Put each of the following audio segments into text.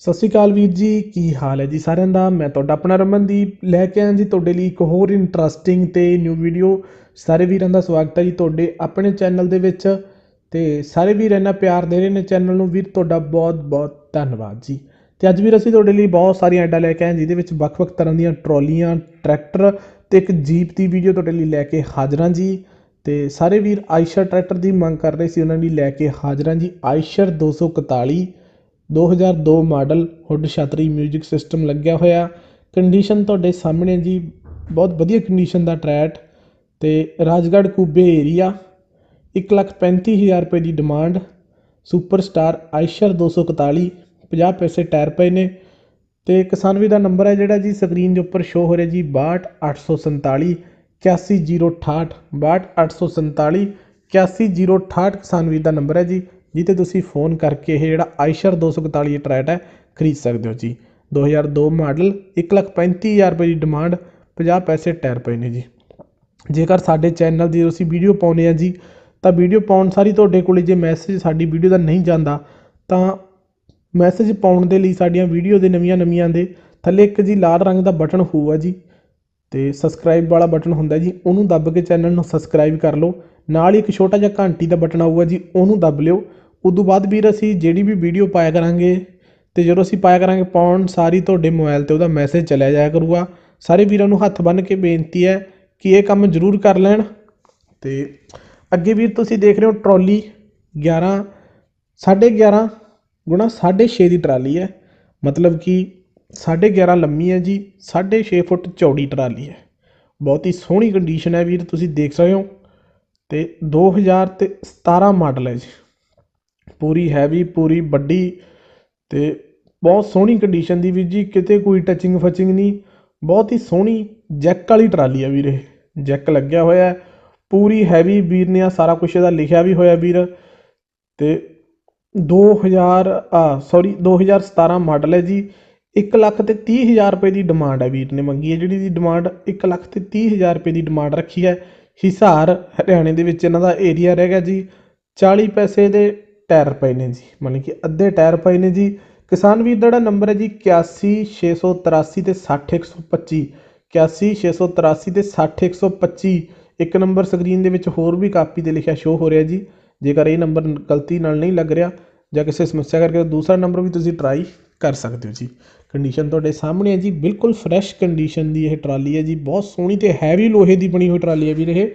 ਸਤਿ ਸ਼੍ਰੀ ਅਕਾਲ ਵੀਰ ਜੀ, ਕੀ ਹਾਲ ਹੈ ਜੀ ਸਾਰਿਆਂ ਦਾ? ਮੈਂ ਤੁਹਾਡਾ ਆਪਣਾ ਰਮਨਦੀਪ ਲੈ ਕੇ ਆਇਆ ਜੀ ਤੁਹਾਡੇ ਲਈ ਇੱਕ ਹੋਰ ਇੰਟਰਸਟਿੰਗ ਤੇ ਨਿਊ ਵੀਡੀਓ ਸਾਰੇ ਵੀਰਾਂ ਦਾ ਸਵਾਗਤ ਹੈ ਜੀ ਤੁਹਾਡੇ ਆਪਣੇ ਚੈਨਲ ਦੇ ਵਿੱਚ ਤੇ ਸਾਰੇ ਵੀਰ ਇੰਨਾ ਪਿਆਰ ਦੇ ਰਹੇ ਨੇ ਚੈਨਲ ਨੂੰ। ਵੀਰ, ਤੁਹਾਡਾ ਬਹੁਤ ਬਹੁਤ ਧੰਨਵਾਦ ਜੀ। ਤੇ ਅੱਜ ਵੀਰ, ਅਸੀਂ ਤੁਹਾਡੇ ਲਈ ਬਹੁਤ ਸਾਰੀਆਂ ਐਡਾਂ ਲੈ ਕੇ ਆਏ ਜਿਹਦੇ ਵਿੱਚ ਵੱਖ-ਵੱਖ ਤਰ੍ਹਾਂ ਦੀਆਂ ਟਰਾਲੀਆਂ ਟਰੈਕਟਰ ਤੇ ਇੱਕ ਜੀਪ ਦੀ ਵੀਡੀਓ ਤੁਹਾਡੇ ਲਈ ਲੈ ਕੇ ਹਾਜ਼ਰਾਂ ਜੀ। ਤੇ ਸਾਰੇ ਵੀਰ, ਆਇਸ਼ਰ ਟਰੈਕਟਰ ਦੀ ਮੰਗ ਕਰ ਰਹੇ ਸੀ, ਉਹਨਾਂ ਲਈ ਲੈ ਕੇ ਹਾਜ਼ਰਾਂ ਜੀ। ਆਇਸ਼ਰ 241 2002 ਮਾਡਲ ਹੁੱਡ ਛਤਰੀ 뮤직 ਸਿਸਟਮ ਲੱਗਿਆ ਹੋਇਆ। ਕੰਡੀਸ਼ਨ ਤੁਹਾਡੇ ਸਾਹਮਣੇ ਜੀ, ਬਹੁਤ ਵਧੀਆ ਕੰਡੀਸ਼ਨ ਦਾ ਟਰੈਟ ਤੇ ਰਾਜਗੜ੍ਹ ਕੂਬੇ ਏਰੀਆ 135000 ਰੁਪਏ ਦੀ ਡਿਮਾਂਡ ਸੁਪਰ ਸਟਾਰ ਆਇਸ਼ਰ 241 50 ਪੈਸੇ ਟਾਇਰ ਪਏ ਨੇ ਤੇ ਕਿਸਾਨਵੀ ਦਾ ਨੰਬਰ ਹੈ ਜਿਹੜਾ ਜੀ ਸਕਰੀਨ ਦੇ ਉੱਪਰ ਸ਼ੋ ਹੋ ਰਿਹਾ ਜੀ 62847 81068 62847 81068 ਕਿਸਾਨਵੀ ਦਾ ਨੰਬਰ ਹੈ ਜੀ। ਜਿੱਤੇ ਤੁਸੀਂ ਫੋਨ ਕਰਕੇ ਇਹ ਜਿਹੜਾ ਆਇਸ਼ਰ 241 ਟਰੈਟ ਹੈ, ਖਰੀਦ ਸਕਦੇ ਹੋ ਜੀ। 2002 ਮਾਡਲ 135000 ਰੁਪਏ ਦੀ ਡਿਮਾਂਡ 50 ਪੈਸੇ ਟਾਇਰ ਪਏ ਨੇ ਜੀ। ਜੇਕਰ ਸਾਡੇ ਚੈਨਲ ਦੀ ਅਸੀਂ ਵੀਡੀਓ ਪਾਉਂਦੇ ਆ ਜੀ, ਤਾਂ ਵੀਡੀਓ ਪਾਉਣ ਸਾਰੀ ਤੁਹਾਡੇ ਕੋਲੇ ਜੇ ਮੈਸੇਜ ਸਾਡੀ ਵੀਡੀਓ ਦਾ ਨਹੀਂ ਜਾਂਦਾ, ਤਾਂ ਮੈਸੇਜ ਪਾਉਣ ਦੇ ਲਈ ਸਾਡੀਆਂ ਵੀਡੀਓ ਦੇ ਨਵੀਆਂ ਨਵੀਆਂ ਦੇ ਥੱਲੇ ਇੱਕ ਜੀ ਲਾਲ ਰੰਗ ਦਾ ਬਟਨ ਹੋਊਗਾ ਜੀ। ਅਤੇ ਸਬਸਕ੍ਰਾਈਬ ਵਾਲਾ ਬਟਨ ਹੁੰਦਾ ਜੀ, ਉਹਨੂੰ ਦੱਬ ਕੇ ਚੈਨਲ ਨੂੰ ਸਬਸਕ੍ਰਾਈਬ ਕਰ ਲਓ। ਨਾਲ ਹੀ ਇੱਕ ਛੋਟਾ ਜਿਹਾ ਘੰਟੀ ਦਾ ਬਟਨ ਆਊਗਾ ਜੀ, ਉਹਨੂੰ ਦੱਬ ਲਿਓ। ਉਦੋਂ ਬਾਅਦ ਵੀਰ, ਅਸੀਂ ਜਿਹੜੀ ਵੀ ਵੀਡੀਓ ਪਾਇਆ ਕਰਾਂਗੇ ਅਤੇ ਜਦੋਂ ਅਸੀਂ ਪਾਇਆ ਕਰਾਂਗੇ, ਪਾਉਣ ਸਾਰੀ ਤੁਹਾਡੇ ਮੋਬਾਈਲ ਤੇ ਉਹਦਾ ਮੈਸੇਜ ਚਲਿਆ ਜਾਇਆ ਕਰੂਗਾ। ਸਾਰੇ ਵੀਰਾਂ ਨੂੰ ਹੱਥ ਬੰਨ੍ਹ ਕੇ ਬੇਨਤੀ ਹੈ ਕਿ ਇਹ ਕੰਮ ਜ਼ਰੂਰ ਕਰ ਲੈਣ। ਅਤੇ ਅੱਗੇ ਵੀਰ, ਤੁਸੀਂ ਦੇਖ ਰਹੇ ਹੋ ਟਰਾਲੀ 11 11.5 ਗੁਣਾ 6.5 ਦੀ ਟਰਾਲੀ ਹੈ। ਮਤਲਬ ਕਿ 11.5 ਲੰਮੀ ਹੈ ਜੀ 6.5 ਫੁੱਟ ਚੌੜੀ ਟਰਾਲੀ ਹੈ। ਬਹੁਤ ਹੀ ਸੋਹਣੀ ਕੰਡੀਸ਼ਨ ਹੈ ਵੀਰ, ਤੁਸੀਂ ਦੇਖ ਸਕਦੇ ਹੋ। ਤੇ 2017 ਮਾਡਲ ਹੈ ਜੀ। ਪੂਰੀ ਹੈਵੀ ਪੂਰੀ ਵੱਡੀ ਤੇ ਬਹੁਤ ਸੋਹਣੀ ਕੰਡੀਸ਼ਨ ਦੀ ਵੀਰ ਜੀ, ਕਿਤੇ ਕੋਈ ਟੱਚਿੰਗ ਫਚਿੰਗ ਨਹੀਂ। ਬਹੁਤ ਹੀ ਸੋਹਣੀ ਜੈਕ ਵਾਲੀ ਟਰਾਲੀ ਹੈ ਵੀਰ ਇਹ। ਜੈਕ ਲੱਗਿਆ ਹੋਇਆ ਹੈ। ਪੂਰੀ ਹੈਵੀ ਵੀਰ ਨੇ ਆ ਸਾਰਾ ਕੁਝ ਇਹਦਾ ਲਿਖਿਆ ਵੀ ਹੋਇਆ ਵੀਰ। ਤੇ 2000 ਆ ਸੌਰੀ 2017 ਮਾਡਲ ਹੈ ਜੀ। ਇੱਕ ਲੱਖ ਅਤੇ ਤੀਹ ਹਜ਼ਾਰ ਰੁਪਏ ਦੀ ਡਿਮਾਂਡ ਹੈ ਵੀਰ ਨੇ ਮੰਗੀ ਹੈ। ਜਿਹੜੀ ਦੀ ਡਿਮਾਂਡ ਇੱਕ ਲੱਖ ਅਤੇ ਤੀਹ ਹਜ਼ਾਰ ਰੁਪਏ ਦੀ ਡਿਮਾਂਡ ਰੱਖੀ ਹੈ। ਹਿਸਾਰ, ਹਰਿਆਣੇ ਦੇ ਵਿੱਚ ਇਹਨਾਂ ਦਾ ਏਰੀਆ ਰਹਿ ਗਿਆ ਜੀ। 40 ਪੈਸੇ ਦੇ ਟਾਇਰ ਪਏ ਨੇ ਜੀ। ਮਤਲਬ ਕਿ ਅੱਧੇ ਟਾਇਰ ਪਏ ਨੇ ਜੀ। ਕਿਸਾਨ ਵੀਰ ਦਾ ਜਿਹੜਾ ਨੰਬਰ ਹੈ ਜੀ 8168 ਤੇ 60125 8168 ਤੇ 60125 ਇੱਕ ਨੰਬਰ ਸਕਰੀਨ ਦੇ ਵਿੱਚ ਹੋਰ ਵੀ ਕਾਪੀ ਤੇ ਲਿਖਿਆ ਸ਼ੋ ਹੋ ਰਿਹਾ ਜੀ। ਜੇਕਰ ਇਹ ਨੰਬਰ ਗਲਤੀ ਨਾਲ ਨਹੀਂ ਲੱਗ ਰਿਹਾ ਜਾਂ ਕਿਸੇ ਸਮੱਸਿਆ ਕਰਕੇ ਦੂਸਰਾ ਨੰਬਰ ਵੀ ਤੁਸੀਂ ਟਰਾਈ ਕਰ ਸਕਦੇ ਹੋ ਜੀ। ਕੰਡੀਸ਼ਨ ਤੁਹਾਡੇ ਸਾਹਮਣੇ ਹੈ ਜੀ, ਬਿਲਕੁਲ ਫਰੈਸ਼ ਕੰਡੀਸ਼ਨ ਦੀ ਇਹ ਟਰਾਲੀ ਹੈ ਜੀ, ਬਹੁਤ ਸੋਹਣੀ ਤੇ ਹੈਵੀ ਲੋਹੇ ਦੀ ਬਣੀ ਹੋਈ ਟਰਾਲੀ ਹੈ ਵੀਰ ਇਹ।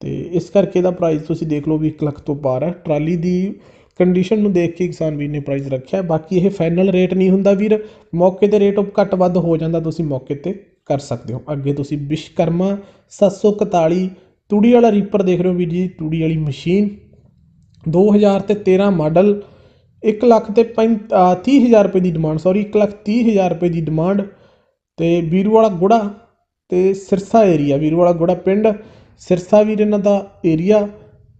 ਤੇ ਇਸ ਕਰਕੇ ਇਹਦਾ ਪ੍ਰਾਈਸ ਤੁਸੀਂ ਦੇਖ ਲਓ ਵੀ 1 ਲੱਖ ਤੋਂ ਪਾਰ ਹੈ। ਟਰਾਲੀ ਦੀ ਕੰਡੀਸ਼ਨ ਨੂੰ ਦੇਖ ਕੇ ਕਿਸਾਨ ਵੀਰ ਨੇ ਪ੍ਰਾਈਸ ਰੱਖਿਆ। ਬਾਕੀ ਇਹ ਫਾਈਨਲ ਰੇਟ ਨਹੀਂ ਹੁੰਦਾ ਵੀਰ। ਮੌਕੇ ਤੇ ਰੇਟ ਘੱਟ ਵੱਧ ਹੋ ਜਾਂਦਾ, ਤੁਸੀਂ ਮੌਕੇ ਤੇ ਕਰ ਸਕਦੇ ਹੋ। ਅੱਗੇ ਤੁਸੀਂ ਵਿਸ਼ਕਰਮਾ 741 ਤੂੜੀ ਵਾਲਾ ਰੀਪਰ ਦੇਖ ਰਹੇ ਹੋ ਵੀਰ ਜੀ, ਤੂੜੀ ਵਾਲੀ ਮਸ਼ੀਨ। 2000 ਤੇ 13 ਮਾਡਲ ਇੱਕ ਲੱਖ ਤੇ 30000 ਰੁਪਏ ਦੀ ਡਿਮਾਂਡ ਸੌਰੀ 1 ਲੱਖ 30000 ਰੁਪਏ ਦੀ ਡਿਮਾਂਡ ਤੇ ਵੀਰੂ ਵਾਲਾ ਗੁੜਾ ਤੇ ਸਿਰਸਾ ਏਰੀਆ ਵੀਰੂ ਵਾਲਾ ਗੁੜਾ ਪਿੰਡ। ਸਿਰਸਾ ਵੀਰ ਇਹਨਾਂ ਦਾ ਏਰੀਆ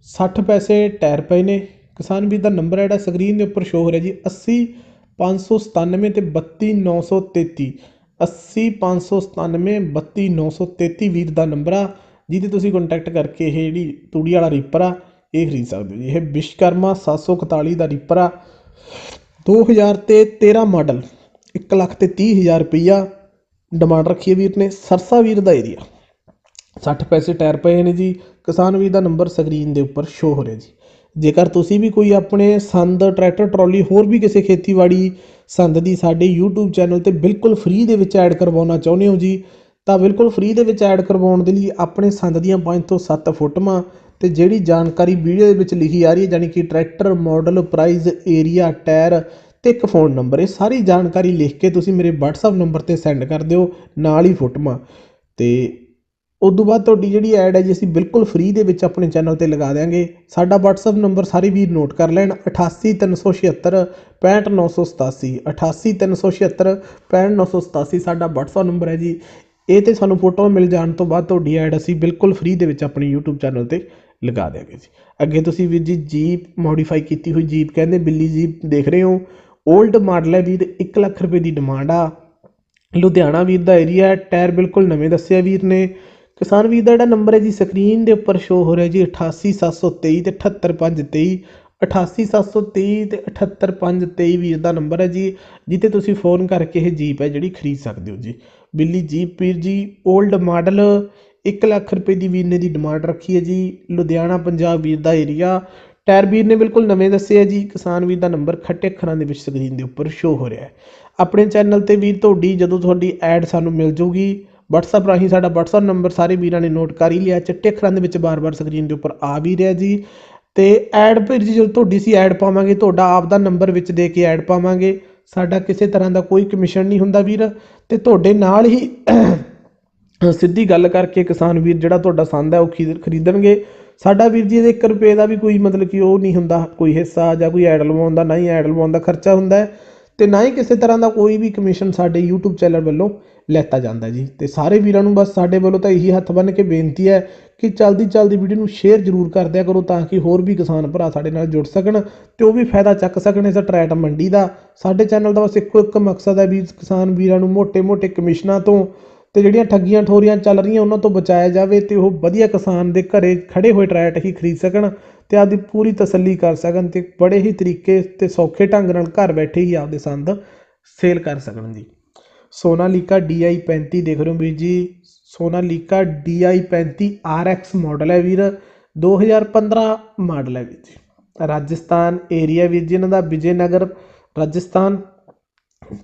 60 ਪੈਸੇ ਟਾਇਰ ਪਏ ਨੇ। ਕਿਸਾਨ ਵੀਰ ਦਾ ਨੰਬਰ ਹੈ ਜਿਹੜਾ ਸਕਰੀਨ ਦੇ ਉੱਪਰ ਸ਼ੋ ਹੋ ਰਿਹਾ ਜੀ 80 597 ਤੇ 32933 80 597 32933 ਵੀਰ ਦਾ ਨੰਬਰ ਆ, ਜਿਹਦੇ ਤੁਸੀਂ ਕੰਟੈਕਟ ਕਰਕੇ ਇਹ ਜਿਹੜੀ ਤੂੜੀ ਵਾਲਾ ਰੀਪਰ ਆ, ਇਹ ਖਰੀਦ ਸਕਦੇ ਹੋ ਜੀ। ਇਹ ਵਿਸ਼ਕਰਮਾ 741 ਦਾ ਰੀਪਰ ਆ। ਦੋ ਹਜ਼ਾਰ ਤੇ 13 ਮਾਡਲ 1 ਲੱਖ ਤੇ 30 ਹਜ਼ਾਰ ਰੁਪਈਆ ਡਿਮਾਂਡ ਰੱਖੀ ਹੈ ਵੀਰ ਨੇ, ਸਰਸਾ ਵੀਰ ਦਾ ਏਰੀਆ 60 ਪੈਸੇ ਟਾਇਰ ਪਏ ਨੇ ਜੀ, ਕਿਸਾਨ ਵੀਰ ਦਾ ਨੰਬਰ ਸਕਰੀਨ ਦੇ ਉੱਪਰ ਸ਼ੋ ਹੋ ਰਿਹਾ ਜੀ। ਜੇਕਰ ਤੁਸੀਂ ਵੀ ਕੋਈ ਆਪਣੇ ਸੰਦ ਟਰੈਕਟਰ ਟਰਾਲੀ ਹੋਰ ਵੀ ਕਿਸੇ ਖੇਤੀਬਾੜੀ ਸੰਦ ਦੀ ਸਾਡੇ YouTube ਚੈਨਲ ਤੇ ਬਿਲਕੁਲ ਫ੍ਰੀ ਦੇ ਵਿੱਚ ਐਡ ਕਰਵਾਉਣਾ ਚਾਹੁੰਦੇ ਹੋ ਜੀ, ਤਾਂ ਬਿਲਕੁਲ ਫ੍ਰੀ ਦੇ ਵਿੱਚ ਐਡ ਕਰਵਾਉਣ ਦੇ ਲਈ ਆਪਣੇ ਸੰਦ ਦੀਆਂ 5 ਤੋਂ 7 ਫੋਟੋਆਂ ਤੇ ਜਿਹੜੀ ਜਾਣਕਾਰੀ ਵੀਡੀਓ ਦੇ ਵਿੱਚ ਲਿਖੀ ਆ ਰਹੀ ਹੈ ਯਾਨੀ ਕਿ tractor, model price area, tyre ਤੇ ਇੱਕ ਫੋਨ ਨੰਬਰ, ਇਹ ਸਾਰੀ ਜਾਣਕਾਰੀ ਲਿਖ ਕੇ ਤੁਸੀਂ ਮੇਰੇ WhatsApp ਨੰਬਰ ਤੇ ਸੈਂਡ ਕਰ ਦਿਓ, ਨਾਲ ਹੀ ਫੋਟੋਆਂ। ਤੇ ਉਸ ਤੋਂ ਬਾਅਦ ਤੁਹਾਡੀ ਜਿਹੜੀ ਐਡ ਹੈ ਜੀ, ਅਸੀਂ ਬਿਲਕੁਲ ਫ੍ਰੀ ਦੇ ਵਿੱਚ ਆਪਣੇ ਚੈਨਲ ਤੇ ਲਗਾ ਦਿਆਂਗੇ। ਸਾਡਾ WhatsApp ਨੰਬਰ ਸਾਰੇ ਵੀਰ ਨੋਟ ਕਰ ਲੈਣ 88376 65987 88376 65987 ਸਾਡਾ WhatsApp ਨੰਬਰ ਹੈ ਜੀ। ਇਹ ਤੇ ਸਾਨੂੰ ਫੋਟੋਆਂ ਮਿਲ ਜਾਣ ਤੋਂ ਬਾਅਦ ਤੁਹਾਡੀ ਐਡ ਅਸੀਂ ਬਿਲਕੁਲ ਫ੍ਰੀ ਦੇ ਵਿੱਚ ਆਪਣੀ YouTube ਚੈਨਲ ਤੇ ਲਗਾ ਦਿਆਂਗੇ ਜੀ। ਅੱਗੇ ਤੁਸੀਂ ਵੀਰ ਜੀ ਜੀਪ ਮੋਡੀਫਾਈ ਕੀਤੀ ਹੋਈ ਜੀਪ ਕਹਿੰਦੇ ਬਿੱਲੀ ਜੀਪ ਦੇਖ ਰਹੇ ਹੋ। 올ਡ ਮਾਡਲ ਹੈ ਵੀਰ 1 ਲੱਖ ਰੁਪਏ ਦੀ ਡਿਮਾਂਡ ਆ। ਲੁਧਿਆਣਾ ਵੀਰ ਦਾ ਏਰੀਆ ਹੈ ਟਾਇਰ ਬਿਲਕੁਲ ਨਵੇਂ ਦੱਸਿਆ ਵੀਰ ਨੇ। ਕਿਸਾਨ ਵੀਰ ਦਾ ਜਿਹੜਾ ਨੰਬਰ ਹੈ ਜੀ ਸਕਰੀਨ ਦੇ ਉੱਪਰ ਸ਼ੋ ਹੋ ਰਿਹਾ ਜੀ 88723 ਤੇ 78523 88723 ਤੇ 78523 ਵੀਰ ਦਾ ਨੰਬਰ ਹੈ ਜੀ ਜਿੱਤੇ ਤੁਸੀਂ ਫੋਨ ਕਰਕੇ ਇਹ ਜੀਪ ਹੈ ਜਿਹੜੀ ਖਰੀਦ ਸਕਦੇ ਹੋ ਜੀ। ਬਿੱਲੀ ਜੀਪ ਵੀਰ ਜੀ 올ਡ ਮਾਡਲ 1 ਲੱਖ ਰੁਪਏ ਦੀ ਵੀਰ ਨੇ ਦੀ ਡਿਮਾਂਡ ਰੱਖੀ ਹੈ ਜੀ, ਲੁਧਿਆਣਾ, ਪੰਜਾਬ ਵੀਰ ਦਾ ਏਰੀਆ ਟਾਇਰ ਵੀਰ ਨੇ ਬਿਲਕੁਲ ਨਵੇਂ ਦੱਸੇ ਆ ਜੀ, ਕਿਸਾਨ ਵੀਰ ਦਾ ਨੰਬਰ ਖੱਟੇ ਅੱਖਰਾਂ ਦੇ ਵਿੱਚ ਸਕਰੀਨ ਦੇ ਉੱਪਰ ਸ਼ੋ ਹੋ ਰਿਹਾ ਹੈ। ਆਪਣੇ ਚੈਨਲ ਤੇ ਵੀਰ ਤੁਹਾਡੀ, ਜਦੋਂ ਤੁਹਾਡੀ ਐਡ ਸਾਨੂੰ ਮਿਲ ਜੂਗੀ, WhatsApp ਰਾਹੀਂ ਸਾਡਾ WhatsApp ਨੰਬਰ ਸਾਰੇ ਵੀਰਾਂ ਨੇ ਨੋਟ ਕਰ ਹੀ ਲਿਆ, ਚਿੱਟੇ ਅੱਖਰਾਂ ਦੇ ਵਿੱਚ ਬਾਰ-ਬਾਰ ਸਕਰੀਨ ਦੇ ਉੱਪਰ ਆ ਵੀ ਰਿਹਾ ਜੀ। ਤੇ ਐਡ ਫਿਰ ਜੀ ਜਦੋਂ ਤੁਹਾਡੀ ਸੀ ਐਡ ਪਾਵਾਂਗੇ, ਤੁਹਾਡਾ ਆਪ ਦਾ ਨੰਬਰ ਵਿੱਚ ਦੇ ਕੇ ਐਡ ਪਾਵਾਂਗੇ। ਸਾਡਾ ਕਿਸੇ ਤਰ੍ਹਾਂ ਦਾ ਕੋਈ ਕਮਿਸ਼ਨ ਨਹੀਂ ਹੁੰਦਾ ਵੀਰ। ਤੇ ਤੁਹਾਡੇ ਨਾਲ ਹੀ ਸਿੱਧੀ ਗੱਲ ਕਰਕੇ ਕਿਸਾਨ ਵੀਰ ਜਿਹੜਾ ਤੁਹਾਡਾ ਸੰਦ ਹੈ ਉਹ ਖਰੀਦ- ਖਰੀਦਣਗੇ। ਸਾਡਾ ਵੀਰ ਜੀ ਇਹਦੇ 1 ਰੁਪਏ ਦਾ ਵੀ ਕੋਈ ਮਤਲਬ ਕਿ ਉਹ ਨਹੀਂ ਹੁੰਦਾ। ਕੋਈ ਹਿੱਸਾ ਜਾਂ ਕੋਈ ਐਡ ਲਵਾਉਣ ਦਾ ਨਾ ਹੀ ਐਡ ਲਵਾਉਣ ਦਾ ਖਰਚਾ ਹੁੰਦਾ ਹੈ। ਤੇ ਨਾ ਹੀ ਕਿਸੇ ਤਰ੍ਹਾਂ ਦਾ ਕੋਈ ਵੀ ਕਮਿਸ਼ਨ ਸਾਡੇ YouTube ਚੈਨਲ ਵੱਲੋਂ ਲੈਤਾ ਜਾਂਦਾ ਜੀ। ਤੇ ਸਾਰੇ ਵੀਰਾਂ ਨੂੰ ਬਸ ਸਾਡੇ ਵੱਲੋਂ ਤਾਂ ਇਹੀ ਹੱਥ ਬੰਨ ਕੇ ਬੇਨਤੀ ਹੈ ਕਿ ਚਲਦੀ ਚਲਦੀ ਵੀਡੀਓ ਨੂੰ ਸ਼ੇਅਰ ਜ਼ਰੂਰ ਕਰ ਦਿਆ ਕਰੋ ਤਾਂ ਕਿ ਹੋਰ ਵੀ ਕਿਸਾਨ ਭਰਾ ਸਾਡੇ ਨਾਲ ਜੁੜ ਸਕਣ ਤੇ ਉਹ ਵੀ ਫਾਇਦਾ ਚੱਕ ਸਕਣ ਇਸ ਟਰੈਟ ਮੰਡੀ ਦਾ। ਸਾਡੇ ਚੈਨਲ ਦਾ ਬਸ ਇੱਕੋ ਇੱਕ ਮਕਸਦ ਹੈ ਵੀ ਕਿਸਾਨ ਵੀਰਾਂ ਨੂੰ ਮੋਟੇ ਮੋਟੇ ਕਮਿਸ਼ਨਾਂ ਤੋਂ ਤੇ ਜਿਹੜੀਆਂ ਠੱਗੀਆਂ ਠੋਰੀਆਂ ਚੱਲ ਰਹੀਆਂ ਉਹਨਾਂ ਤੋਂ ਬਚਾਇਆ ਜਾਵੇ ਤੇ ਉਹ ਵਧੀਆ ਕਿਸਾਨ ਦੇ ਘਰੇ ਖੜੇ ਹੋਏ ਟਰੈਟ ਹੀ ਖਰੀਦ ਸਕਣ। ਤੇ ਆਪਦੀ ਪੂਰੀ ਤਸੱਲੀ ਕਰ ਸਕਣ ਤੇ ਬੜੇ ਹੀ ਤਰੀਕੇ ਤੇ ਸੌਖੇ ਢੰਗ ਨਾਲ ਘਰ ਬੈਠੇ ਹੀ ਆਪਦੇ ਸੰਦ ਸੇਲ ਕਰ ਸਕਣ ਜੀ। ਸੋਨਾਲੀਕਾ DI 35 ਦੇਖ ਰਹੇ ਹੋ ਵੀਰ ਜੀ। ਸੋਨਾਲੀਕਾ DI 35 RX ਮਾਡਲ ਹੈ ਵੀਰ। 2015 ਮਾਡਲ ਹੈ ਵੀਰ ਜੀ। ਰਾਜਸਥਾਨ ਏਰੀਆ ਵੀਰ ਜੀ, ਇਹਨਾਂ ਦਾ ਵਿਜੇ ਨਗਰ ਰਾਜਸਥਾਨ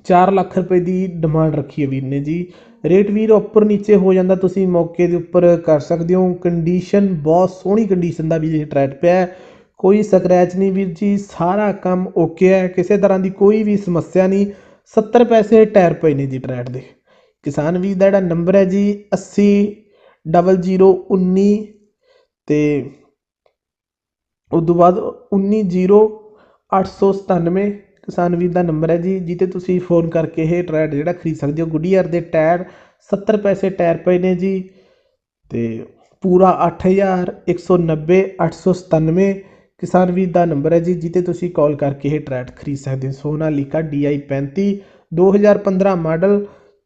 4 ਲੱਖ ਰੁਪਏ ਦੀ ਡਿਮਾਂਡ ਰੱਖੀ ਹੈ ਵੀਰ ਨੇ ਜੀ। ਰੇਟ ਵੀਰ ਉੱਪਰ ਨੀਚੇ ਹੋ ਜਾਂਦਾ, ਤੁਸੀਂ ਮੌਕੇ ਦੇ ਉੱਪਰ ਕਰ ਸਕਦੇ ਹੋ। ਕੰਡੀਸ਼ਨ ਬਹੁਤ ਸੋਹਣੀ ਕੰਡੀਸ਼ਨ ਦਾ ਵੀ ਇਹ ਟਰੈਟ ਪਿਆ ਕੋਈ ਸਕ੍ਰੈਚ ਨਹੀਂ ਵੀਰ ਜੀ, ਸਾਰਾ ਕੰਮ ਓਕੇ ਹੈ। ਕਿਸੇ ਤਰ੍ਹਾਂ ਦੀ ਕੋਈ ਵੀ ਸਮੱਸਿਆ ਨਹੀਂ। 70 ਪੈਸੇ ਟਾਇਰ ਪਏ ਨੇ ਜੀ ਟਰੈਟ ਦੇ। ਕਿਸਾਨ ਵੀਰ ਦਾ ਜਿਹੜਾ ਨੰਬਰ ਹੈ ਜੀ 80 0019 ਤੇ ਉਸ ਤੋਂ ਬਾਅਦ 190 ਕਿਸਾਨ ਵੀਰ ਦਾ ਨੰਬਰ ਹੈ ਜੀ ਜਿੱਤੇ ਤੁਸੀਂ ਫੋਨ ਕਰਕੇ ਇਹ ਟਰੈਡ ਜਿਹੜਾ ਖਰੀਦ ਸਕਦੇ ਹੋ। ਗੁੱਡੀਅਰ ਦੇ ਟਾਇਰ 70 ਪੈਸੇ ਟਾਇਰ ਪਏ ਨੇ ਜੀ ਤੇ ਪੂਰਾ 8190 897 ਕਿਸਾਨ ਵੀਰ ਦਾ ਨੰਬਰ ਹੈ ਜੀ ਜਿੱਤੇ ਤੁਸੀਂ ਕਾਲ ਕਰਕੇ ਇਹ ਟਰੈਡ ਖਰੀਦ ਸਕਦੇ ਹੋ। ਸੋਨਾਲੀਕਾ DI 35 2015 ਮਾਡਲ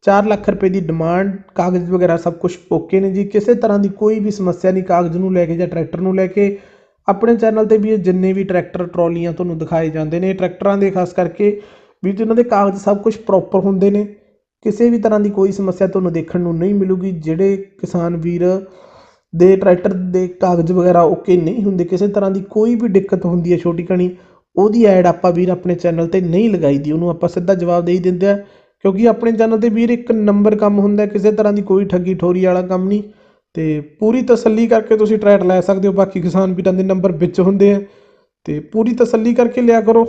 4 ਲੱਖ ਰੁਪਏ ਦੀ ਡਿਮਾਂਡ, ਕਾਗਜ਼ ਵਗੈਰਾ ਸਭ ਕੁਝ ਓਕੇ ਨੇ ਜੀ। ਕਿਸੇ ਤਰ੍ਹਾਂ ਦੀ ਕੋਈ ਵੀ ਸਮੱਸਿਆ ਨਹੀਂ, ਕਾਗਜ਼ ਨੂੰ ਲੈ ਕੇ ਜਾਂ ਟਰੈਕਟਰ ਨੂੰ ਲੈ ਕੇ ਆਪਣੇ ਚੈਨਲ ਤੇ ਵੀ ਜਿੰਨੇ ਵੀ ਟਰੈਕਟਰ, ਟਰਾਲੀਆਂ ਤੁਹਾਨੂੰ ਦਿਖਾਏ ਜਾਂਦੇ ਨੇ ਟਰੈਕਟਰਾਂ ਦੇ ਖਾਸ ਕਰਕੇ ਵੀ ਜਿਨ੍ਹਾਂ ਦੇ ਕਾਗਜ਼ ਸਭ ਕੁਝ ਪ੍ਰੋਪਰ ਹੁੰਦੇ ਨੇ, ਕਿਸੇ ਵੀ ਤਰ੍ਹਾਂ ਦੀ ਕੋਈ ਸਮੱਸਿਆ ਤੁਹਾਨੂੰ ਦੇਖਣ ਨੂੰ ਨਹੀਂ ਮਿਲੂਗੀ, ਜਿਹੜੇ ਕਿਸਾਨ ਵੀਰ ਦੇ ਟਰੈਕਟਰ ਦੇ ਕਾਗਜ਼ ਵਗੈਰਾ ਓਕੇ ਨਹੀਂ ਹੁੰਦੇ, ਕਿਸੇ ਤਰ੍ਹਾਂ ਦੀ ਕੋਈ ਵੀ ਦਿੱਕਤ ਹੁੰਦੀ ਹੈ ਛੋਟੀ ਕਣੀ, ਉਹਦੀ ਐਡ ਆਪਾਂ ਵੀਰ ਆਪਣੇ ਚੈਨਲ ਤੇ ਨਹੀਂ ਲਗਾਈ ਦੀ, ਉਹਨੂੰ ਆਪਾਂ ਸਿੱਧਾ ਜਵਾਬ ਦੇ ਹੀ ਦਿੰਦੇ ਆ ਕਿਉਂਕਿ ਆਪਣੇ ਚੈਨਲ ਤੇ ਵੀਰ ਇੱਕ ਨੰਬਰ ਕੰਮ ਹੁੰਦਾ ਕਿਸੇ ਤਰ੍ਹਾਂ ਦੀ ਕੋਈ ਠੱਗੀ ਠੋਰੀ ਵਾਲਾ ਕੰਮ ਨਹੀਂ ਤੇ ਪੂਰੀ ਤਸੱਲੀ ਕਰਕੇ ਤੁਸੀਂ ਟਰੈਟ ਲੈ ਸਕਦੇ ਹੋ। ਬਾਕੀ ਕਿਸਾਨ ਵੀਰਾਂ ਦੇ ਨੰਬਰ ਵਿੱਚ ਹੁੰਦੇ ਆ। ਤੇ ਪੂਰੀ ਤਸੱਲੀ ਕਰਕੇ ਲਿਆ ਕਰੋ।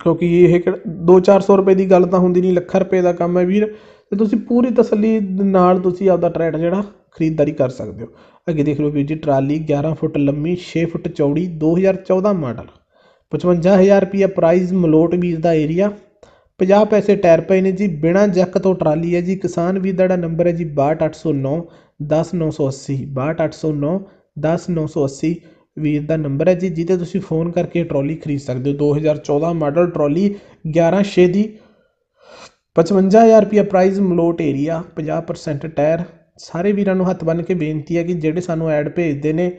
ਕਿਉਂਕਿ ਇਹ 2-400 ਰੁਪਏ ਦੀ ਗੱਲ ਤਾਂ ਹੁੰਦੀ ਨਹੀਂ, ਲੱਖਾਂ ਰੁਪਏ ਦਾ ਕੰਮ ਹੈ ਵੀਰ। ਤੇ ਤੁਸੀਂ ਪੂਰੀ ਤਸੱਲੀ ਨਾਲ ਤੁਸੀਂ ਆਪਦਾ ਟਰੈਟ ਜਿਹੜਾ ਖਰੀਦਦਾਰੀ ਕਰ ਸਕਦੇ ਹੋ। ਅੱਗੇ ਦੇਖ ਲਓ ਵੀਰ ਜੀ, ਟਰਾਲੀ 11 ਫੁੱਟ ਲੰਮੀ 6 ਫੁੱਟ ਚੌੜੀ 2014 ਮਾਡਲ। 55000 ਰੁਪਏ ਪ੍ਰਾਈਸ ਮਲੋਟ ਵੀਰ ਦਾ ਏਰੀਆ 50 ਪੈਸੇ ਟਾਇਰ ਪਏ ਨੇ ਜੀ। ਬਿਨਾ ਜੱਕ ਤੋਂ ਟਰਾਲੀ ਹੈ ਜੀ। ਕਿਸਾਨ ਵੀਰ ਦਾ ਜਿਹੜਾ ਨੰਬਰ ਹੈ ਜੀ 62809 10980 62809 10980 ਵੀਰ ਦਾ ਨੰਬਰ ਹੈ ਜੀ ਜਿਹਤੇ ਤੁਸੀਂ ਫੋਨ ਕਰਕੇ ਟਰੋਲੀ ਖਰੀਦ ਸਕਦੇ ਹੋ। 2014 ਮਾਡਲ ਟਰੋਲੀ ਗਿਆਰਾਂ ਛੇ ਦੀ 55000 ਰੁਪਏ ਪ੍ਰਾਈਸ ਮਲੋਟ ਏਰੀਆ 50% ਟਾਇਰ ਸਾਰੇ ਵੀਰਾਂ ਨੂੰ ਹੱਥ ਬੰਨ੍ਹ ਕੇ ਬੇਨਤੀ ਹੈ ਕਿ ਜਿਹੜੇ ਸਾਨੂੰ ਐਡ ਭੇਜਦੇ ਨੇ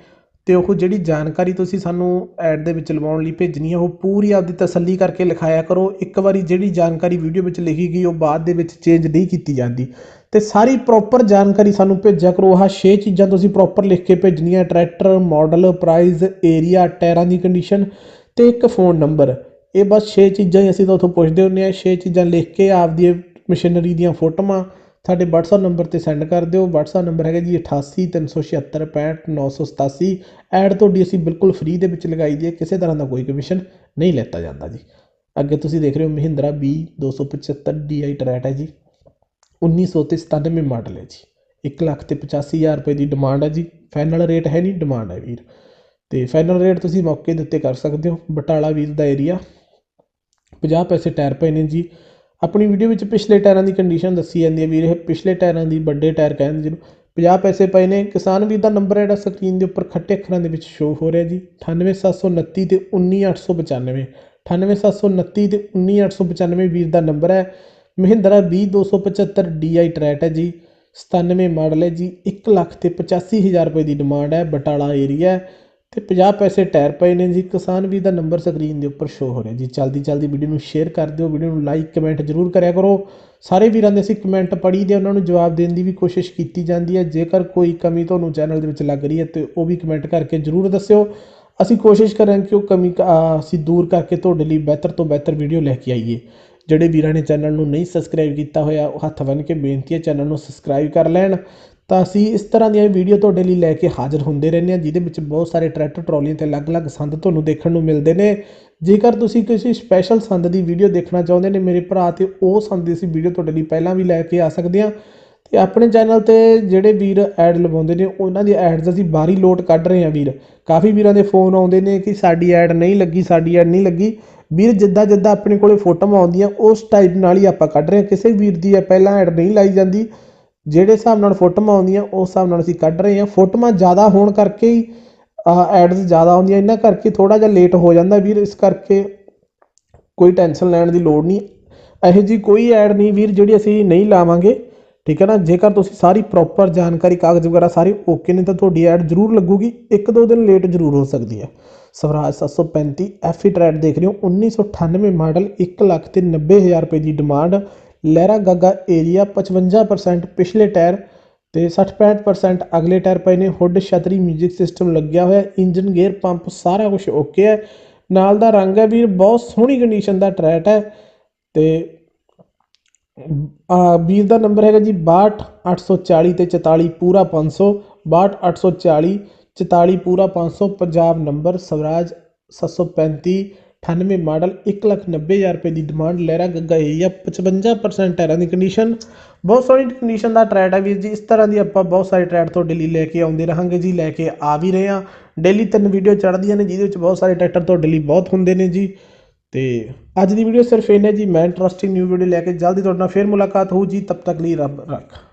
ਅਤੇ ਉਹ ਜਿਹੜੀ ਜਾਣਕਾਰੀ ਤੁਸੀਂ ਸਾਨੂੰ ਐਡ ਦੇ ਵਿੱਚ ਲਵਾਉਣ ਲਈ ਭੇਜਣੀ ਹੈ ਉਹ ਪੂਰੀ ਆਪਦੀ ਤਸੱਲੀ ਕਰਕੇ ਲਿਖਾਇਆ ਕਰੋ। ਇੱਕ ਵਾਰੀ ਜਿਹੜੀ ਜਾਣਕਾਰੀ ਵੀਡੀਓ ਵਿੱਚ ਲਿਖੀ ਗਈ, ਉਹ ਬਾਅਦ ਦੇ ਵਿੱਚ ਚੇਂਜ ਨਹੀਂ ਕੀਤੀ ਜਾਂਦੀ। ਅਤੇ ਸਾਰੀ ਪ੍ਰੋਪਰ ਜਾਣਕਾਰੀ ਸਾਨੂੰ ਭੇਜਿਆ ਕਰੋ। ਆਹ ਛੇ ਚੀਜ਼ਾਂ ਤੁਸੀਂ ਪ੍ਰੋਪਰ ਲਿਖ ਕੇ ਭੇਜਣੀਆਂ, ਟਰੈਕਟਰ ਮਾਡਲ ਪ੍ਰਾਈਸ ਏਰੀਆ ਟਾਇਰਾਂ ਦੀ ਕੰਡੀਸ਼ਨ ਅਤੇ ਇੱਕ ਫੋਨ ਨੰਬਰ ਇਹ ਬਸ ਛੇ ਚੀਜ਼ਾਂ ਹੀ ਅਸੀਂ ਤਾਂ ਉੱਥੋਂ ਪੁੱਛਦੇ ਹੁੰਦੇ ਹਾਂ ਛੇ ਚੀਜ਼ਾਂ ਲਿਖ ਕੇ ਆਪਦੀ ਮਸ਼ੀਨਰੀ ਦੀਆਂ ਫੋਟੋਆਂ ਸਾਡੇ WhatsApp ਨੰਬਰ ਤੇ ਸੈਂਡ ਕਰ ਦਿਓ। WhatsApp ਨੰਬਰ ਹੈਗਾ ਜੀ 8837655987 ਐਡ ਤੁਹਾਡੀ ਅਸੀਂ ਬਿਲਕੁਲ ਫ੍ਰੀ ਦੇ ਵਿੱਚ ਲਗਾਈ ਦੀ ਹੈ। ਕਿਸੇ ਤਰ੍ਹਾਂ ਦਾ ਕੋਈ ਕਮਿਸ਼ਨ ਨਹੀਂ ਲੈਤਾ ਜਾਂਦਾ ਜੀ। ਅੱਗੇ ਤੁਸੀਂ ਦੇਖ ਰਹੇ ਹੋ ਮਹਿੰਦਰਾ B 275 DI ਟਰੈਟ ਹੈ ਜੀ। 1997 ਮਾਡਲ ਹੈ ਜੀ। 1 ਲੱਖ ਤੇ 85000 ਰੁਪਏ ਦੀ ਡਿਮਾਂਡ ਹੈ ਜੀ। ਫਾਈਨਲ ਰੇਟ ਹੈ ਨਹੀਂ ਡਿਮਾਂਡ ਹੈ ਵੀਰ। ਤੇ ਫਾਈਨਲ ਰੇਟ ਤੁਸੀਂ ਮੌਕੇ ਦੇ ਉੱਤੇ ਕਰ ਸਕਦੇ ਹੋ। ਬਟਾਲਾ ਵੀਰ ਦਾ ਏਰੀਆ 50 ਪੈਸੇ ਟਾਇਰ ਪਏ ਨੇ ਜੀ। ਆਪਣੀ ਵੀਡੀਓ ਵਿੱਚ ਪਿਛਲੇ ਟਾਇਰਾਂ ਦੀ ਕੰਡੀਸ਼ਨ ਦੱਸੀ ਜਾਂਦੀ ਹੈ ਵੀਰ। ਇਹ ਪਿਛਲੇ ਟਾਇਰਾਂ ਦੀ ਵੱਡੇ ਟਾਇਰ ਕਹਿੰਦੇ ਜਿਹਨੂੰ 50 ਪੈਸੇ ਪਏ ਨੇ। ਕਿਸਾਨ ਵੀਰ ਦਾ ਨੰਬਰ ਜਿਹੜਾ ਸਕਰੀਨ ਦੇ ਉੱਪਰ ਖੱਟੇ ਅੱਖਰਾਂ ਦੇ ਵਿੱਚ ਸ਼ੋ ਹੋ ਰਿਹਾ ਜੀ। 98729 ਤੇ 19895 98729 ਤੇ 19895 ਵੀਰ ਦਾ ਨੰਬਰ ਹੈ। ਮਹਿੰਦਰਾ B 275 DI ਟਰੈਟ ਹੈ ਜੀ। 97 ਮਾਡਲ ਹੈ ਜੀ। 1 ਲੱਖ ਤੇ 85000 ਰੁਪਏ ਦੀ ਡਿਮਾਂਡ ਹੈ। ਬਟਾਲਾ ਏਰੀਆ ਤੇ 50 ਪੈਸੇ ਟਾਇਰ ਪਏ ਨੇ ਜੀ। ਕਿਸਾਨ ਵੀ ਦਾ ਨੰਬਰ ਸਕਰੀਨ ਦੇ ਉੱਪਰ ਸ਼ੋ ਹੋ ਰਿਹਾ ਜੀ। ਜਲਦੀ ਜਲਦੀ ਵੀਡੀਓ ਨੂੰ ਸ਼ੇਅਰ ਕਰ ਦਿਓ ਵੀਡੀਓ ਨੂੰ ਲਾਈਕ ਕਮੈਂਟ ਜ਼ਰੂਰ ਕਰਿਆ ਕਰੋ। ਸਾਰੇ ਵੀਰਾਂ ਦੇ ਅਸੀਂ ਕਮੈਂਟ ਪੜ੍ਹੀ ਦੇ, ਉਹਨਾਂ ਨੂੰ ਜਵਾਬ ਦੇਣ ਦੀ ਵੀ ਕੋਸ਼ਿਸ਼ ਕੀਤੀ ਜਾਂਦੀ ਹੈ। ਜੇਕਰ ਕੋਈ ਕਮੀ ਤੁਹਾਨੂੰ ਚੈਨਲ ਦੇ ਵਿੱਚ ਲੱਗ ਰਹੀ ਹੈ ਤੇ ਉਹ ਵੀ ਕਮੈਂਟ ਕਰਕੇ ਜ਼ਰੂਰ ਦੱਸਿਓ। ਅਸੀਂ ਕੋਸ਼ਿਸ਼ ਕਰਾਂਗੇ ਕਿ ਉਹ ਕਮੀ ਅਸੀਂ ਦੂਰ ਕਰਕੇ ਤੁਹਾਡੇ ਲਈ ਬਿਹਤਰ ਤੋਂ ਬਿਹਤਰ ਵੀਡੀਓ ਲੈ ਕੇ ਆਈਏ। ਜਿਹੜੇ ਵੀਰਾਂ ਨੇ ਚੈਨਲ ਨੂੰ ਨਹੀਂ ਸਬਸਕ੍ਰਾਈਬ ਕੀਤਾ ਹੋਇਆ, ਉਹ ਹੱਥ ਬੰਨ੍ਹ ਕੇ ਬੇਨਤੀ ਹੈ ਚੈਨਲ ਨੂੰ ਸਬਸਕ੍ਰਾਈਬ ਕਰ ਲੈਣ। ਤਾਂ ਅਸੀਂ ਇਸ ਤਰ੍ਹਾਂ ਦੀਆਂ ਵੀਡੀਓ ਤੁਹਾਡੇ ਲਈ ਲੈ ਕੇ ਹਾਜ਼ਰ ਹੁੰਦੇ ਰਹਿੰਦੇ ਹਾਂ, ਜਿਹਦੇ ਵਿੱਚ ਬਹੁਤ ਸਾਰੇ ਟਰੈਕਟਰ, ਟਰਾਲੀਆਂ ਤੇ ਅਲੱਗ-ਅਲੱਗ ਸੰਦ ਤੁਹਾਨੂੰ ਦੇਖਣ ਨੂੰ ਮਿਲਦੇ ਨੇ। ਜੇਕਰ ਤੁਸੀਂ ਕਿਸੇ ਸਪੈਸ਼ਲ ਸੰਦ ਦੀ ਵੀਡੀਓ ਦੇਖਣਾ ਚਾਹੁੰਦੇ ਨੇ, ਮੇਰੇ ਭਰਾ ਤੇ ਉਹ ਸੰਦ ਦੀ ਅਸੀਂ ਵੀਡੀਓ ਤੁਹਾਡੇ ਲਈ ਪਹਿਲਾਂ ਵੀ ਲੈ ਕੇ ਆ ਸਕਦੇ ਹਾਂ। ਤੇ ਆਪਣੇ ਚੈਨਲ ਤੇ ਜਿਹੜੇ ਵੀਰ ਐਡ ਲਵਾਉਂਦੇ ਨੇ, ਉਹਨਾਂ ਦੀ ਐਡਸ ਅਸੀਂ ਬਾਹਰੀ ਲੋਟ ਕੱਢ ਰਹੇ ਹਾਂ ਵੀਰ। ਕਾਫੀ ਵੀਰਾਂ ਦੇ ਫੋਨ ਆਉਂਦੇ ਨੇ ਕਿ ਸਾਡੀ ਐਡ ਨਹੀਂ ਲੱਗੀ, ਸਾਡੀ ਐਡ ਨਹੀਂ ਲੱਗੀ। ਵੀਰ ਜਿੱਦਾਂ ਜਿੱਦਾਂ ਆਪਣੇ ਕੋਲੇ ਫੋਟੋਆਂ ਆਉਂਦੀਆਂ, ਉਸ ਟਾਈਪ ਨਾਲ ਹੀ ਆਪਾਂ ਕੱਢ ਰਹੇ ਹਾਂ। ਕਿਸੇ ਵੀਰ ਦੀ ਇਹ ਪਹਿਲਾਂ ਐਡ ਨਹੀਂ ਲਾਈ ਜਾਂਦੀ। ਜਿਹੜੇ ਹਿਸਾਬ ਨਾਲ ਫੋਟੋਆਂ ਆਉਂਦੀਆਂ ਉਸ ਹਿਸਾਬ ਨਾਲ ਅਸੀਂ ਕੱਢ ਰਹੇ ਹਾਂ। ਫੋਟੋਆਂ ਜ਼ਿਆਦਾ ਹੋਣ ਕਰਕੇ ਹੀ ਐਡਸ ਜ਼ਿਆਦਾ ਆਉਂਦੀਆਂ। ਇਹਨਾਂ ਕਰਕੇ ਥੋੜਾ ਜਿਹਾ ਲੇਟ ਹੋ ਜਾਂਦਾ ਵੀਰ, ਇਸ ਕਰਕੇ ਕੋਈ ਟੈਨਸ਼ਨ ਲੈਣ ਦੀ ਲੋੜ ਨਹੀਂ। ਇਹੋ ਜੀ ਕੋਈ ਐਡ ਨਹੀਂ ਵੀਰ, ਜਿਹੜੀ ਅਸੀਂ ਨਹੀਂ ਲਾਵਾਂਗੇ। ਠੀਕ ਹੈ ਨਾ? ਜੇਕਰ ਤੁਸੀਂ ਸਾਰੀ ਪ੍ਰੋਪਰ ਜਾਣਕਾਰੀ, ਕਾਗਜ਼ ਵਗੈਰਾ ਸਾਰੇ ਓਕੇ ਨੇ, ਤਾਂ ਤੁਹਾਡੀ ਐਡ ਜ਼ਰੂਰ ਲੱਗੂਗੀ। ਇੱਕ ਦੋ ਦਿਨ ਲੇਟ ਜ਼ਰੂਰ ਹੋ ਸਕਦੀ ਹੈ। ਸਵਰਾਜ 735 ਐਫੀ ਟਰੈਡ ਦੇਖ ਰਹੇ ਹੋ। 1998 ਮਾਡਲ 1 ਲੱਖ ਤੇ 90000 ਰੁਪਏ ਦੀ ਡਿਮਾਂਡ ਲਹਿਰਾ ਗਾਗਾ ਏਰੀਆ 55% ਪਿਛਲੇ ਟਾਇਰ ਤੇ 60-65% ਅਗਲੇ ਟਾਇਰ ਪਏ ਨੇ। ਹੁੱਡ, ਛਤਰੀ 뮤직 ਸਿਸਟਮ ਲੱਗਿਆ ਹੋਇਆ ਇੰਜਨ ਗੇਅਰ ਪੰਪ ਸਾਰਾ ਕੁਝ ਓਕੇ ਹੈ। ਨਾਲ ਦਾ ਰੰਗ ਹੈ ਵੀਰ, ਬਹੁਤ ਸੋਹਣੀ ਕੰਡੀਸ਼ਨ ਦਾ ਟਰੈਟ ਹੈ ਤੇ ਆ ਵੀਰ ਦਾ ਨੰਬਰ ਹੈਗਾ ਜੀ 62840 ਤੇ 44 ਪੂਰਾ 500 62840 44 ਪੂਰਾ 500 ਪੰਜਾਬ ਨੰਬਰ ਸਵਰਾਜ 735 98 ਮਾਡਲ 190000 ਰੁਪਏ ਦੀ ਡਿਮਾਂਡ ਲਹਿਰਾ ਗੱਗਾ ਏਰੀਆ 55% ਟਾਇਰਾਂ ਦੀ ਕੰਡੀਸ਼ਨ ਬਹੁਤ ਸੋਹਣੀ ਕੰਡੀਸ਼ਨ ਦਾ ਟਰੈਟ ਹੈ ਵੀਰ ਜੀ। ਇਸ ਤਰ੍ਹਾਂ ਦੀ ਆਪਾਂ ਬਹੁਤ ਸਾਰੇ ਟਰੈਟ ਤੁਹਾਡੇ ਲਈ ਲੈ ਕੇ ਆਉਂਦੇ ਰਹਾਂਗੇ ਜੀ, ਲੈ ਕੇ ਆ ਵੀ ਰਹੇ ਹਾਂ। ਡੇਲੀ ਤਿੰਨ ਵੀਡੀਓ ਚੜ੍ਹਦੀਆਂ ਨੇ, ਜਿਹਦੇ ਵਿੱਚ ਬਹੁਤ ਸਾਰੇ ਟਰੈਕਟਰ ਤੁਹਾਡੇ ਲਈ ਬਹੁਤ ਹੁੰਦੇ ਨੇ ਜੀ। ਤੇ ਅੱਜ ਦੀ ਵੀਡੀਓ ਸਿਰਫ ਇੰਨਾ ਜੀ। ਮੈਂ ਇੰਟਰਸਟਿੰਗ ਨਿਊ ਵੀਡੀਓ ਲੈ ਕੇ ਜਲਦੀ ਤੁਹਾਡੇ ਨਾਲ ਫੇਰ ਮੁਲਾਕਾਤ ਹੋਊ ਜੀ। ਤਬ ਤੱਕ ਲਈ ਰੱਬ ਰੱਖ।